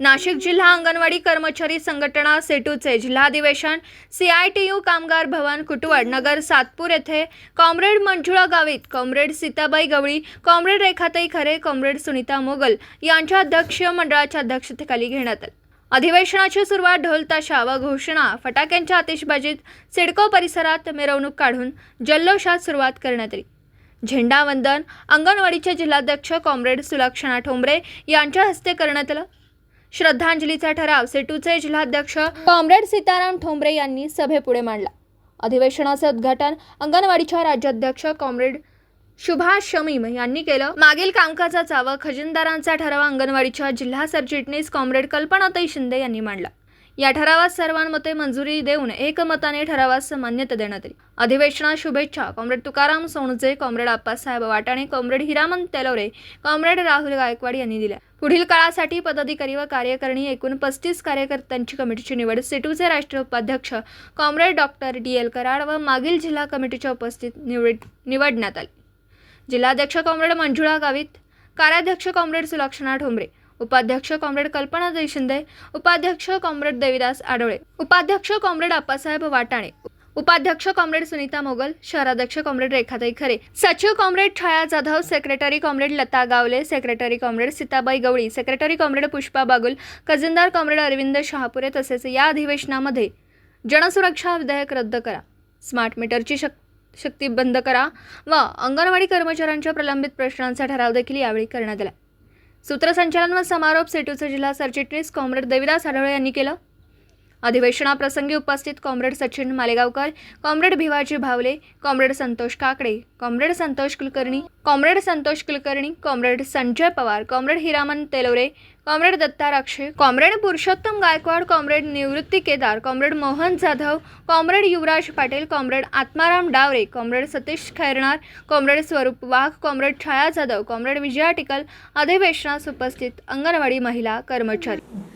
नाशिक जिल्हा अंगणवाडी कर्मचारी संघटना सेटूचे जिल्हाधिवेशन यू कामगार भवन कुटवड नगर सातपूर येथे comrade Manjula Gavit comrade Sitabai Gawali comrade Rekhatai Khare comrade Sunita Mughal यांच्या अध्यक्ष मंडळाच्या अध्यक्षतेखाली घेण्यात आले. अधिवेशनाची सुरुवात ढोलताशा व घोषणा फटाक्यांच्या आतिषबाजीत सिडको परिसरात मिरवणूक काढून जल्लोषात सुरुवात करण्यात आली. झेंडावंदन अंगणवाडीचे जिल्हाध्यक्ष कॉम्रेड सुलक्षणा ठोंबरे यांच्या हस्ते करण्यात आलं. श्रद्धांजलीचा ठराव सेटूचे जिल्हाध्यक्ष कॉम्रेड सीताराम ठोंबरे यांनी सभेपुढे मांडला. अधिवेशनाचे उद्घाटन अंगणवाडीच्या राज्याध्यक्ष कॉम्रेड सुभाष शमीम यांनी केलं. मागील कामकाजाचा व खजिनदारांचा ठराव अंगणवाडीच्या जिल्हा सरचिटणीस कॉम्रेड कल्पनाताई शिंदे यांनी मांडला. या ठरावास सर्वांमते मंजुरी देऊन एकमताने ठरावास मान्यता देण्यात आली. अधिवेशनात शुभेच्छा. Comrade Tukaram Sonje comrade Appasaheb Watane comrade Hiraman Telore comrade Rahul Gaikwad यांनी दिल्या. पुढील काळासाठी पदाधिकारी व कार्यकारिणी एकूण पस्तीस कार्यकर्त्यांची कमिटीची निवड सिटूचे राष्ट्रीय उपाध्यक्ष comrade doctor D L Karad व मागील जिल्हा कमिटीच्या उपस्थित निवड निवडण्यात आली. जिल्हाध्यक्ष कॉम्रेड मंजुळा गावित कार्याध्यक्ष कॉम्रेड सुलक्षणा ठोंबरे उपाध्यक्ष कॉम्रेड कल्पना देशिंदे उपाध्यक्ष कॉम्रेड देविदास आडोळे उपाध्यक्ष कॉम्रेड आप्पासाहेब वाटाणे उपाध्यक्ष कॉम्रेड सुनीता मोगल शहराध्यक्ष कॉम्रेड रेखाताई खरे सचिव comrade Chhaya Jadhav secretary comrade Lata Gawale secretary comrade Sitabai Gawali secretary comrade Pushpa Bagul खजिनदार comrade Arvind Shahapure तसेच या अधिवेशनामध्ये जनसुरक्षा विधेयक रद्द करा. स्मार्ट मीटरची शक शक्ती बंद करा व अंगणवाडी कर्मचाऱ्यांच्या प्रलंबित प्रश्नांचा ठराव देखील यावेळी करण्यात आला. सूत्रसंचालन व समारोप सेटूचे जिल्हा सरचिटणीस कॉम्रेड देविदास आढळे यांनी केलं. अधिवेशनाप्रसंगी उपस्थित comrade Sachin Malegaonkar comrade Bhivaji Bhavle comrade Santosh Kakade comrade Santosh Kulkarni comrade Santosh Kulkarni comrade Sanjay Pawar comrade Hiraman Telware comrade Datta Rakshe comrade Purushottam Gaikwad comrade Nivrutti Kedar comrade Mohan Jadhav comrade Yuvraj Patil comrade Atmaram Daware comrade Satish Khairnar comrade Swarup Wagh comrade Chhaya Jadhav comrade Vijaya Tikal अधिवेशनास उपस्थित अंगणवाडी महिला कर्मचारी।